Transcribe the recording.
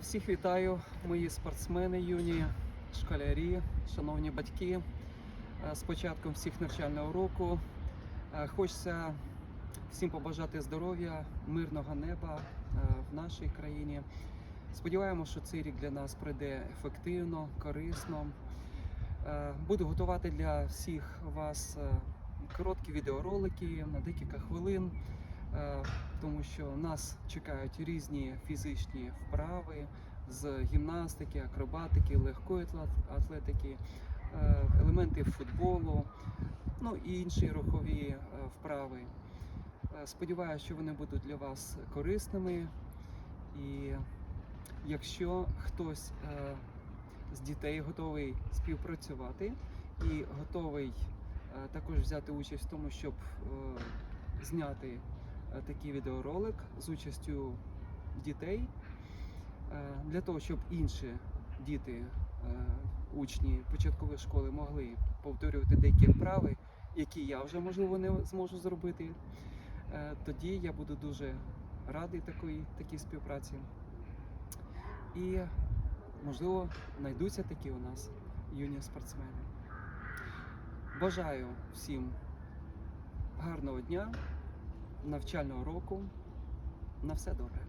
Всіх вітаю, мої спортсмени, юні, школярі, шановні батьки. Е, З початком всіх навчального року Е, хочеться всім побажати здоров'я, мирного неба е, в нашій країні. Сподіваємося, що цей рік для нас пройде ефективно, корисно. Буду готувати для всіх вас короткі відеоролики на декілька хвилин, тому що нас чекають різні фізичні вправи з гімнастики, акробатики, легкої атлетики, е, елементи футболу, ну і інші рухові е, вправи. Е, Сподіваюся, що вони будуть для вас корисними. І якщо хтось е, з дітей готовий співпрацювати і готовий е, також взяти участь в тому, щоб е, зняти е, такий відеоролик з участю дітей, е, для того, щоб інші діти, е, учні початкової школи могли повторювати деякі вправи, які я вже можливо не зможу зробити, е, тоді я буду дуже радий такої, такій співпраці. І можливо знайдуться такі у нас юні спортсмени. Бажаю всім гарного дня, навчального року. На все добре.